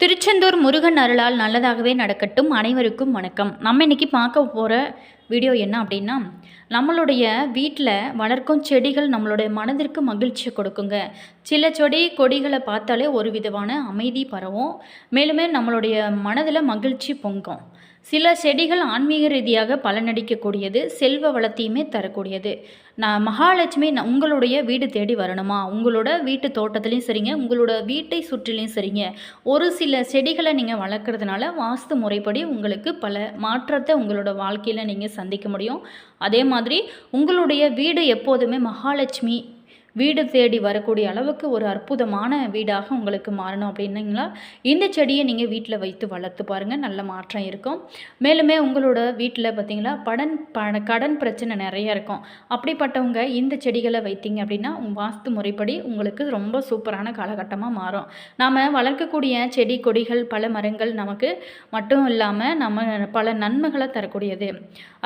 திருச்செந்தூர் முருகன் அருளால் நல்லதாகவே நடக்கட்டும். அனைவருக்கும் வணக்கம். நம்ம இன்னைக்கு பார்க்க போகிற வீடியோ என்ன அப்படின்னா நம்மளுடைய வீட்டில் வளர்க்கும் செடிகள் நம்மளுடைய மனதிற்கு மகிழ்ச்சியை கொடுக்குங்க. சில செடி கொடிகளை பார்த்தாலே ஒரு விதமான அமைதி பரவும். மேலுமே நம்மளுடைய மனதில் மகிழ்ச்சி பொங்கும். சில செடிகள் ஆன்மீக ரீதியாக பலனடிக்கக்கூடியது செல்வ வளத்தையுமே தரக்கூடியது. நான் மகாலட்சுமி நான் உங்களுடைய வீடு தேடி வரணுமா? உங்களோட வீட்டு தோட்டத்துலேயும் சரிங்க உங்களோட வீட்டை சுற்றிலையும் சரிங்க. ஒரு சில செடிகளை நீங்கள் வளர்க்குறதுனால வாஸ்து முறைப்படி உங்களுக்கு பல மாற்றத்தை உங்களோட வாழ்க்கையில் நீங்கள் சந்திக்க முடியும். அதே மாதிரி உங்களுடைய வீடு எப்போதுமே மகாலட்சுமி வீடு தேடி வரக்கூடிய அளவுக்கு ஒரு அற்புதமான வீடாக உங்களுக்கு மாறணும் அப்படின்னீங்களா? இந்த செடியை நீங்கள் வீட்டில் வைத்து வளர்த்து பாருங்கள் நல்ல மாற்றம் இருக்கும். மேலுமே உங்களோட வீட்டில் பார்த்தீங்களா படன் ப கடன் பிரச்சனை நிறைய இருக்கும். அப்படிப்பட்டவங்க இந்த செடிகளை வைத்தீங்க அப்படின்னா வாஸ்து முறைப்படி உங்களுக்கு ரொம்ப சூப்பரான காலகட்டமாக மாறும். நாம் வளர்க்கக்கூடிய செடி கொடிகள் பல மரங்கள் நமக்கு மட்டும் இல்லாமல் நம்ம பல நன்மைகளை தரக்கூடியது.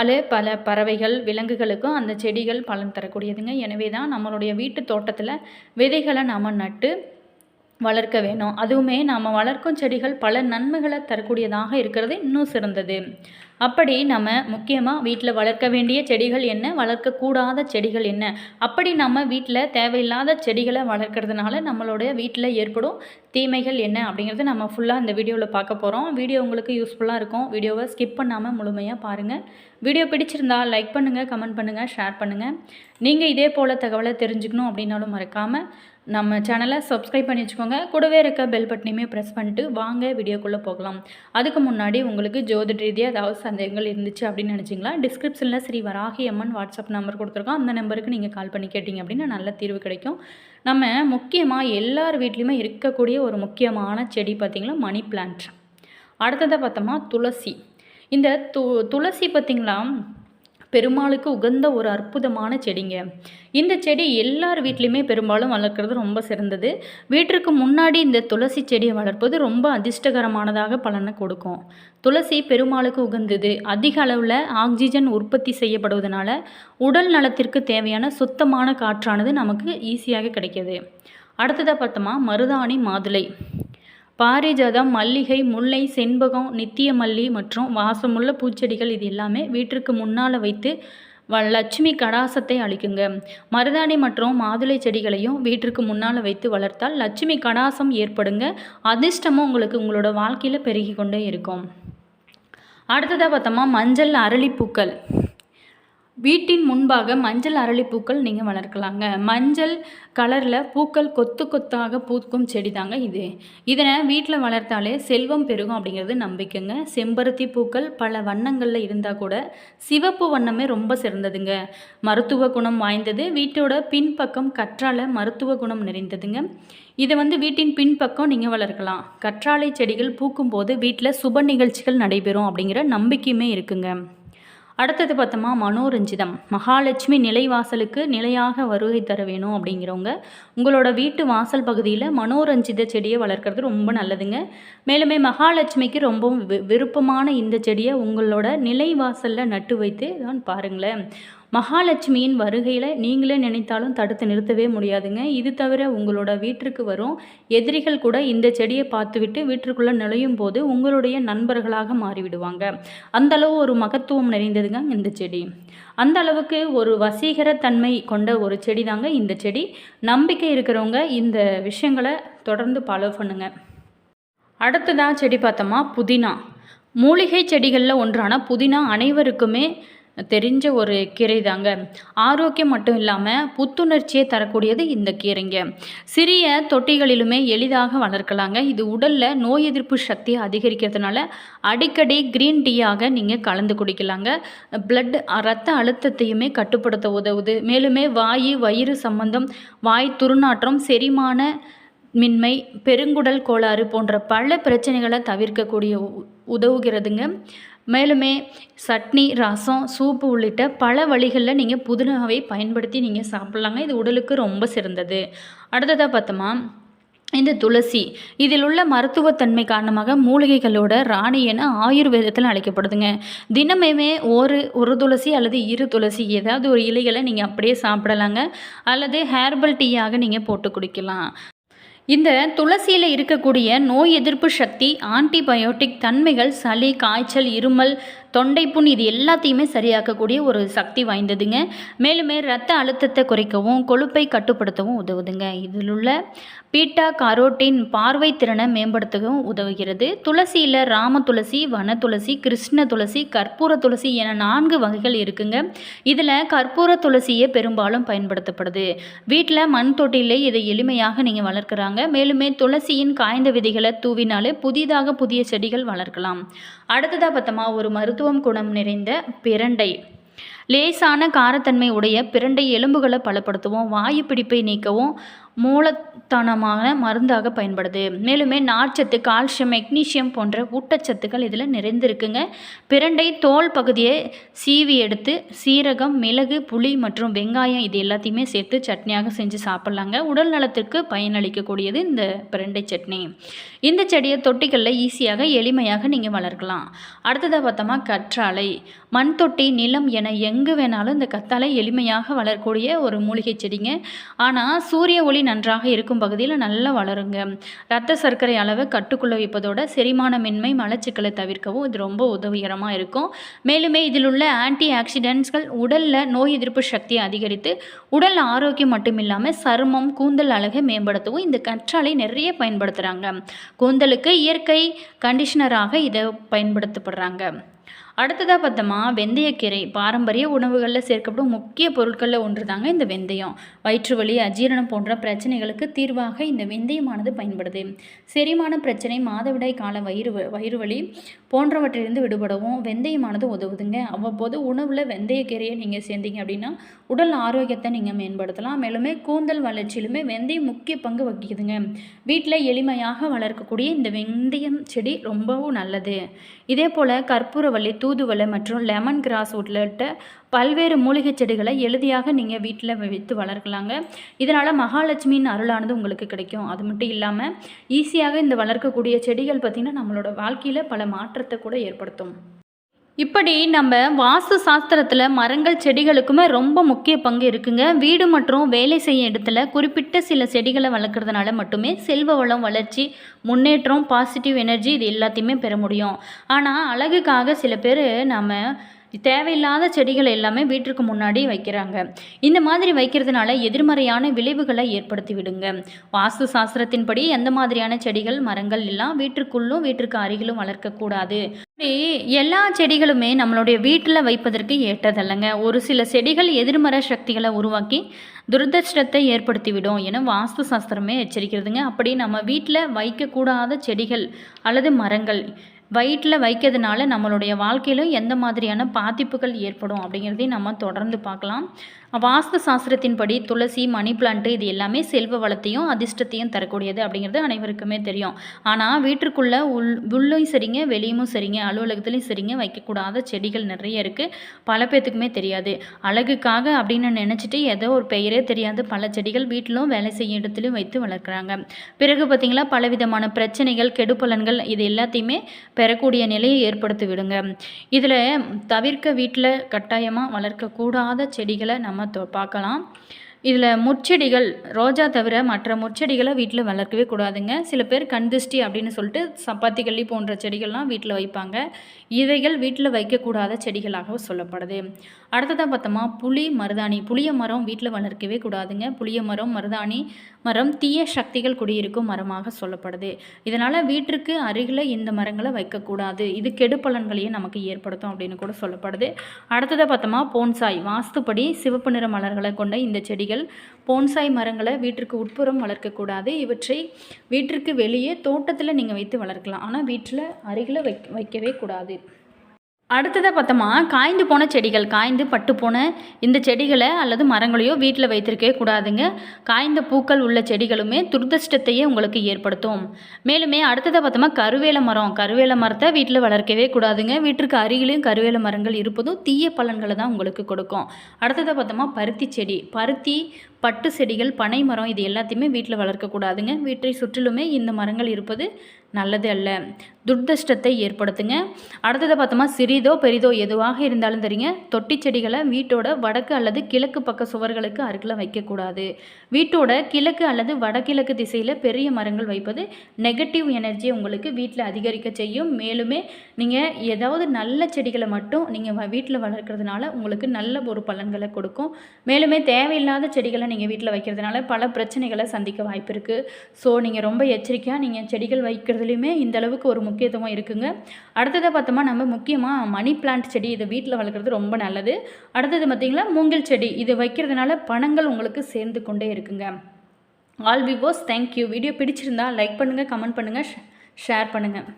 அது பல பறவைகள் விலங்குகளுக்கும் அந்த செடிகள் பலன் தரக்கூடியதுங்க. எனவே தான் நம்மளுடைய வீட்டு தோட்டத்தில் விதைகளை நாம் நட்டு வளர்க்க வேணும். அதுவுமே நாம் வளர்க்கும் செடிகள் பல நன்மைகளை தரக்கூடியதாக இருக்கிறது. இன்னும் சிறந்தது. அப்படி நம்ம முக்கியமாக வீட்டில் வளர்க்க வேண்டிய செடிகள் என்ன? வளர்க்கக்கூடாத செடிகள் என்ன? அப்படி நம்ம வீட்டில் தேவையில்லாத செடிகளை வளர்க்குறதுனால நம்மளுடைய வீட்டில் ஏற்படும் தீமைகள் என்ன? அப்படிங்கிறது நம்ம ஃபுல்லாக இந்த வீடியோவில் பார்க்க போகிறோம் வீடியோ உங்களுக்கு யூஸ்ஃபுல்லாக இருக்கும். வீடியோவை ஸ்கிப் பண்ணாமல் முழுமையாக பாருங்கள் வீடியோ பிடிச்சிருந்தா லைக் பண்ணுங்கள் கமெண்ட் பண்ணுங்கள் ஷேர் பண்ணுங்கள் நீங்கள் இதே போல் தகவலை தெரிஞ்சுக்கணும் அப்படின்னாலும் மறக்காமல் நம்ம சேனலை சப்ஸ்கிரைப் பண்ணி வச்சுக்கோங்க. கூடவே இருக்க பெல் பட்டனையுமே ப்ரெஸ் பண்ணிட்டு வாங்க வீடியோக்குள்ளே போகலாம். அதுக்கு முன்னாடி உங்களுக்கு ஜோதிட ரீதியாக ஏதாவது சந்தேகங்கள் இருந்துச்சு அப்படின்னு நினச்சிங்களா? டிஸ்கிரிப்ஷனில் ஸ்ரீ வராகி அம்மன் வாட்ஸ்அப் நம்பர் கொடுத்துருக்கோம். அந்த நம்பருக்கு நீங்கள் கால் பண்ணி கேட்டிங்க அப்படின்னா நல்ல தீர்வு கிடைக்கும். நம்ம முக்கியமாக எல்லார் வீட்லேயுமே இருக்கக்கூடிய ஒரு முக்கியமான செடி பார்த்திங்களா? மணி பிளான்ட் அடுத்ததை பார்த்தோமா? துளசி. இந்த து துளசி பார்த்திங்களா? பெருமாளுக்கு உகந்த ஒரு அற்புதமான செடிங்க. இந்த செடி எல்லார் வீட்லேயுமே பெரும்பாலும் வளர்க்குறது ரொம்ப சிறந்தது. வீட்டிற்கு முன்னாடி இந்த துளசி செடியை வளர்ப்பது ரொம்ப அதிர்ஷ்டகரமானதாக பலனை கொடுக்கும். துளசி பெருமாளுக்கு உகந்தது. அதிக அளவில் ஆக்சிஜன் உற்பத்தி செய்யப்படுவதனால உடல் நலத்திற்கு தேவையான சுத்தமான காற்றானது நமக்கு ஈஸியாக கிடைக்கிது. அடுத்ததாக பார்த்தோமா? மருதாணி மாதுளை. பாரிஜாதம் மல்லிகை முல்லை செண்பகம் நித்திய மல்லி மற்றும் வாசமுள்ள பூச்செடிகள் இது எல்லாமே வீட்டிற்கு முன்னால் வைத்து வ லட்சுமி கடாசத்தை அளிக்குங்க மருதாணி மற்றும் மாதுளை செடிகளையும் வீட்டிற்கு முன்னால் வைத்து வளர்த்தால் லட்சுமி கடாசம் ஏற்படுங்க. அதிர்ஷ்டமும் உங்களுக்கு உங்களோட வாழ்க்கையில் பெருகி கொண்டே இருக்கும். அடுத்ததாக பார்த்தோமா மஞ்சள் அரளிப்பூக்கள். வீட்டின் முன்பாக மஞ்சள் அரளிப்பூக்கள் நீங்கள் வளர்க்கலாங்க. மஞ்சள் கலரில் பூக்கள் கொத்து கொத்தாக பூக்கும் செடி தாங்க இது. இதனை வீட்டில் வளர்த்தாலே செல்வம் பெருகும் அப்படிங்கிறது நம்பிக்கைங்க. செம்பருத்தி பூக்கள் பல வண்ணங்களில் இருந்தால் கூட சிவப்பு வண்ணமே ரொம்ப சிறந்ததுங்க. மருத்துவ குணம் வாய்ந்தது. வீட்டோட பின்பக்கம் கற்றால மருத்துவ குணம் நிறைந்ததுங்க. இதை வந்து வீட்டின் பின்பக்கம் நீங்கள் வளர்க்கலாம். கற்றாழை செடிகள் பூக்கும்போது வீட்டில் சுப நிகழ்ச்சிகள் நடைபெறும் அப்படிங்கிற நம்பிக்கையுமே இருக்குங்க. அடுத்தது பார்த்தோமா மனோரஞ்சிதம். மகாலட்சுமி நிலைவாசலுக்கு நிலையாக வருகை தர வேணும் அப்படிங்கிறவங்க உங்களோட வீட்டு வாசல் பகுதியில் மனோரஞ்சித செடியை வளர்க்குறது ரொம்ப நல்லதுங்க. மேலுமே மகாலட்சுமிக்கு ரொம்பவும் வி- விருப்பமான இந்த செடியை உங்களோட நிலைவாசலில் நட்டு வைத்து தான் பாருங்களேன். மகாலட்சுமியின் வருகையில் நீங்களே நினைத்தாலும் தடுத்து நிறுத்தவே முடியாதுங்க. இது தவிர உங்களோட வீட்டிற்கு வரும் எதிரிகள் கூட இந்த செடியை பார்த்துவிட்டு வீட்டிற்குள்ளே நுழையும் போது உங்களுடைய நண்பர்களாக மாறிவிடுவாங்க. அந்த அளவு ஒரு மகத்துவம் நிறைந்ததுங்க இந்த செடி. அந்த அளவுக்கு ஒரு வசீகரத்தன்மை கொண்ட ஒரு செடி தாங்க இந்த செடி. நம்பிக்கை இருக்கிறவங்க இந்த விஷயங்களை தொடர்ந்து ஃபாலோ பண்ணுங்க. அடுத்ததாக செடி பார்த்தோமா? புதினா. மூலிகை செடிகளில் ஒன்றான புதினா அனைவருக்குமே தெரிஞ்ச ஒரு கீரை தாங்க. ஆரோக்கியம் மட்டும் இல்லாமல் புத்துணர்ச்சியை தரக்கூடியது இந்த கீரைங்க. சிறிய தொட்டிகளிலுமே எளிதாக வளர்க்கலாங்க. இது உடலில் நோய் எதிர்ப்பு சக்தியை அதிகரிக்கிறதுனால அடிக்கடி க்ரீன் டீயாக நீங்கள் கலந்து குடிக்கலாங்க. பிளட் ரத்த அழுத்தத்தையுமே கட்டுப்படுத்த உதவுது. மேலுமே வாயு வயிறு சம்பந்தம் வாய் துர்நாற்றம் செரிமான மின்மை பெருங்குடல் கோளாறு போன்ற பல பிரச்சனைகளை தவிர்க்கக்கூடிய உ- உதவுகிறதுங்க. மேலுமே சட்னி ரசம் சூப்பு உள்ளிட்ட பல வழிகளில் நீங்கள் புதினாவை பயன்படுத்தி நீங்கள் சாப்பிட்லாங்க. இது உடலுக்கு ரொம்ப சிறந்தது. அடுத்ததாக பார்த்தோமா? இந்த துளசி. இதில் உள்ள மருத்துவத்தன்மை காரணமாக மூலிகைகளோட ராணி என ஆயுர்வேதத்தில் அழைக்கப்படுதுங்க. தினமுமே ஒரு ஒரு துளசி அல்லது இரு துளசி ஏதாவது ஒரு இலைகளை நீங்கள் அப்படியே சாப்பிடலாங்க. அல்லது ஹேர்பல் டீயாக நீங்கள் போட்டு குடிக்கலாம். இந்த துளசியில் இருக்கக்கூடிய நோய் எதிர்ப்பு சக்தி ஆன்டிபயோட்டிக் தன்மைகள் சளி காய்ச்சல் இருமல் தொண்டைப்புண் இது எல்லாத்தையுமே சரியாக்கக்கூடிய ஒரு சக்தி வாய்ந்ததுங்க. மேலுமே ரத்த அழுத்தத்தை குறைக்கவும் கொழுப்பை கட்டுப்படுத்தவும் உதவுதுங்க. இதில் உள்ள பீட்டா காரோட்டின் பார்வை திறனை மேம்படுத்தவும் உதவுகிறது. துளசியில் ராம துளசி வன துளசி கிருஷ்ண துளசி கற்பூர துளசி என நான்கு வகைகள் இருக்குங்க. இதில் கற்பூர துளசியே பெரும்பாலும் பயன்படுத்தப்படுது. வீட்டில் மண் தொட்டிலே இதை எளிமையாக நீங்கள் வளர்க்குறாங்க. மேலுமே துளசியின் காய்ந்த விதைகளை தூவினாலே புதிதாக புதிய செடிகள் வளர்க்கலாம். அடுத்ததாக பார்த்தோமா ஒரு மருத்துவம் குணம் நிறைந்த பிரண்டை. லேசான காரத்தன்மை உடைய பிரண்டை எலும்புகளை பலப்படுத்தவும். வாயு பிடிப்பை நீக்கவும் மூலத்தனமான மருந்தாக பயன்படுது. மேலுமே நார்ச்சத்து கால்சியம் மெக்னீஷியம் போன்ற ஊட்டச்சத்துக்கள் இதில் நிறைந்திருக்குங்க. பிரண்டை தோல் பகுதியை சீவி எடுத்து சீரகம் மிளகு புளி மற்றும் வெங்காயம் இது எல்லாத்தையுமே சேர்த்து சட்னியாக செஞ்சு சாப்பிட்லாங்க. உடல் நலத்திற்கு பயனளிக்கக்கூடியது இந்த பிரண்டை சட்னி. இந்த செடியை தொட்டிகளில் ஈஸியாக எளிமையாக நீங்கள் வளர்க்கலாம். அடுத்ததாக பார்த்தோமா கற்றாழை. மண் தொட்டி நிலம் என எங்கு வேணாலும் இந்த கத்தாழை எளிமையாக வளரக்கூடிய ஒரு மூலிகை செடிங்க. ஆனால் சூரிய ஒளி நன்றாக இருக்கும் பகுதியில் நல்லா வளருங்க. ரத்த சர்க்கரை அளவை கட்டுக்குள்ள வைப்பதோட செரிமானமின்மை மலச்சிக்கலை தவிர்க்கவும் இது ரொம்ப உதவிகரமாக இருக்கும். மேலுமே இதில் உள்ள ஆன்டி ஆக்சிடென்ட்ஸ்கள் உடலில் நோய் எதிர்ப்பு சக்தியை அதிகரித்து உடல் ஆரோக்கியம் மட்டும் இல்லாமல் சருமம் கூந்தல் அழகை மேம்படுத்தவும் இந்த கற்றாழை நிறைய பயன்படுத்துகிறாங்க கூந்தலுக்கு இயற்கை கண்டிஷனராக இதை பயன்படுத்தப்படுறாங்க. அடுத்ததாக பார்த்தோமா வெந்தயக்கீரை. பாரம்பரிய உணவுகளில் சேர்க்கப்படும் முக்கிய பொருட்களில் ஒன்று தாங்க இந்த வெந்தயம். வயிற்று வலி அஜீரணம் போன்ற பிரச்சனைகளுக்கு தீர்வாக இந்த வெந்தயமானது பயன்படுது. செரிமான பிரச்சனை மாதவிடாய் கால வயிறு வயிறு வலி போன்றவற்றிலிருந்து விடுபடவும் வெந்தயமானது உதவுதுங்க. அவ்வப்போது உணவில் வெந்தயக்கீரையை நீங்கள் சேர்ந்தீங்க அப்படின்னா உடல் ஆரோக்கியத்தை நீங்கள் மேம்படுத்தலாம். மேலுமே கூந்தல் வளர்ச்சியிலுமே வெந்தயம் முக்கிய பங்கு வகிக்குதுங்க. வீட்டில் எளிமையாக வளர்க்கக்கூடிய இந்த வெந்தயம் செடி ரொம்பவும் நல்லது. இதே போல் கற்பூரவள்ளி தூதுவளை மற்றும் லெமன் கிராஸ் உள்ளிட்ட பல்வேறு மூலிகை செடிகளை எளிதியாக நீங்கள் வீட்டில் வைத்து வளர்க்கலாங்க. இதனால் மகாலட்சுமியின் அருளானது உங்களுக்கு கிடைக்கும். அது மட்டும் இல்லாமல் ஈஸியாக இந்த வளர்க்கக்கூடிய செடிகள் பார்த்திங்கன்னா நம்மளோட வாழ்க்கையில் பல மாற்றத்தை கூட ஏற்படுத்தும். இப்படி நம்ம வாஸ்து சாஸ்திரத்தில் மரங்கள் செடிகளுக்குமே ரொம்ப முக்கிய பங்கு இருக்குங்க. வீடு மற்றும் வேலை செய்யும் இடத்துல குறிப்பிட்ட சில செடிகளை வளர்க்குறதுனால மட்டுமே செல்வ வளம் வளர்ச்சி முன்னேற்றம் பாசிட்டிவ் எனர்ஜி இது எல்லாத்தையுமே பெற முடியும். ஆனால் அழகுக்காக சில பேர் நம்ம தேவையில்லாத செடிகள் எல்லாமே வீட்டிற்கு முன்னாடி வைக்கிறாங்க. இந்த மாதிரி வைக்கிறதுனால எதிர்மறையான விளைவுகளை ஏற்படுத்தி விடுங்க. வாஸ்து சாஸ்திரத்தின்படி எந்த மாதிரியான செடிகள் மரங்கள் எல்லாம் வீட்டிற்குள்ளும் வீட்டிற்கு அருகிலும் வளர்க்கக்கூடாது. எல்லா செடிகளுமே நம்மளுடைய வீட்டில் வைப்பதற்கு ஏற்றதல்லங்க. ஒரு சில செடிகள் எதிர்மறை சக்திகளை உருவாக்கி துரதிருஷ்டத்தை ஏற்படுத்திவிடும் என வாஸ்து சாஸ்திரமே எச்சரிக்கிறதுங்க. அப்படி நம்ம வீட்டில் வைக்கக்கூடாத செடிகள் அல்லது மரங்கள் வயிற்றில் வைக்கிறதுனால நம்மளுடைய வாழ்க்கையிலும் எந்த மாதிரியான பாதிப்புகள் ஏற்படும் அப்படிங்கிறதையும் நம்ம தொடர்ந்து பார்க்கலாம். வாஸ்து சாஸ்திரத்தின்படி துளசி மணி பிளான்ட்டு இது எல்லாமே செல்வ வளத்தையும் அதிர்ஷ்டத்தையும் தரக்கூடியது அப்படிங்கிறது அனைவருக்குமே தெரியும். ஆனால் வீட்டுக்குள்ளே உள் உள்ளும் சரிங்க வெளியும் சரிங்க அலுவலகத்துலையும் சரிங்க வைக்கக்கூடாத செடிகள் நிறைய இருக்குது பல பேர்த்துக்குமே தெரியாது. அழகுக்காக அப்படின்னு நினச்சிட்டு ஏதோ ஒரு பெயரே தெரியாது பல செடிகள் வீட்டிலும் வேலை செய்யும் இடத்துலையும் வைத்து வளர்க்குறாங்க. பிறகு பார்த்திங்களா பலவிதமான பிரச்சனைகள் கெடுபலன்கள் இது எல்லாத்தையுமே பெறக்கூடிய நிலையை ஏற்படுத்தி விடுங்க. இதில் தவிர்க்க வீட்டில் கட்டாயமாக வளர்க்கக்கூடாத செடிகளை நம்ம நம்ம பார்க்கலாம். இதில் முச்செடிகள் ரோஜா தவிர மற்ற முச்செடிகளை வீட்டில் வளர்க்கவே கூடாதுங்க. சில பேர் கண்திஷ்டி அப்படின்னு சொல்லிட்டு சப்பாத்தி கள்ளி போன்ற செடிகள்லாம் வீட்டில் வைப்பாங்க. இவைகள் வீட்டில் வைக்கக்கூடாத செடிகளாக சொல்லப்படுது. அடுத்ததாக பார்த்தோமா புளி மருதாணி. புளிய மரம் வீட்டில் வளர்க்கவே கூடாதுங்க. புளிய மரம் மருதாணி மரம் தீய சக்திகள் குடியிருக்கும் மரமாக சொல்லப்படுது. இதனால் வீட்டிற்கு அருகில் இந்த மரங்களை வைக்கக்கூடாது. இது கெடு பலன்களையும் நமக்கு ஏற்படுத்தும் அப்படின்னு கூட சொல்லப்படுது. அடுத்ததாக பார்த்தோமா போன்சாய். வாஸ்துப்படி சிவப்பு நிற மலர்களை கொண்ட இந்த செடி செடிகள் போன்சாய் மரங்களை வீட்டிற்கு உட்புறம் வளர்க்கக்கூடாது. இவற்றை வீட்டிற்கு வெளியே தோட்டத்தில் நீங்கள் வைத்து வளர்க்கலாம். ஆனால் வீட்டில் அருகில் வைக் வைக்கவே கூடாது. அடுத்ததாக பார்த்தோமா காய்ந்து போன செடிகள் காய்ந்து பட்டு போன இந்த செடிகளை அல்லது மரங்களையோ வீட்டில் வைத்திருக்கவே கூடாதுங்க. காய்ந்த பூக்கள் உள்ள செடிகளுமே துர்தஷ்டத்தையே உங்களுக்கு ஏற்படுத்தும். மேலுமே அடுத்ததாக பார்த்தோமா கருவேல மரம். கருவேல மரத்தை வீட்டில் வளர்க்கவே கூடாதுங்க. வீட்டிற்கு அருகிலையும் கருவேல மரங்கள் இருப்பதும் தீய பலன்களை தான் உங்களுக்கு கொடுக்கும். அடுத்ததாக பார்த்தோமா பருத்தி செடி. பருத்தி பட்டு செடிகள் பனை மரம் இது எல்லாத்தையுமே வீட்டில் வளர்க்கக்கூடாதுங்க வீட்டை சுற்றிலுமே இந்த மரங்கள் இருப்பது நல்லது அல்ல. துர்தஷ்டத்தை ஏற்படுத்துங்க. அடுத்தது பார்த்தோமா சிறிதோ பெரிதோ எதுவாக இருந்தாலும் தெரியுங்க தொட்டி செடிகளை வீட்டோட வடக்கு அல்லது கிழக்கு பக்க சுவர்களுக்கு அருகில் வைக்கக்கூடாது. வீட்டோட கிழக்கு அல்லது வடகிழக்கு திசையில் பெரிய மரங்கள் வைப்பது நெகட்டிவ் எனர்ஜி உங்களுக்கு வீட்டில் அதிகரிக்க செய்யும். மேலுமே நீங்கள் ஏதாவது நல்ல செடிகளை மட்டும் நீங்கள் வீட்டில் வளர்க்குறதுனால உங்களுக்கு நல்ல ஒரு பலன்களை கொடுக்கும். மேலுமே தேவையில்லாத செடிகளை நீங்கள் வீட்டில் வைக்கிறதுனால பல பிரச்சனைகளை சந்திக்க வாய்ப்பு இருக்குது ஸோ நீங்கள் ரொம்ப எச்சரிக்கையாக நீங்கள் செடிகள் வைக்கிறதுலையுமே இந்த அளவுக்கு ஒரு முக்கியத்துவம் இருக்குங்க. அடுத்ததை பார்த்தோமா நம்ம முக்கியமாக மணி பிளான்ட் செடி இதை வீட்டில் வளர்க்குறது ரொம்ப நல்லது. அடுத்தது பார்த்திங்களா மூங்கில் செடி. இது வைக்கிறதுனால பணங்கள் உங்களுக்கு சேர்ந்து கொண்டே இருக்குங்க. All viewers thank you video பிடிச்சிருந்தா லைக் பண்ணுங்கள் கமெண்ட் பண்ணுங்கள் ஷேர் பண்ணுங்கள்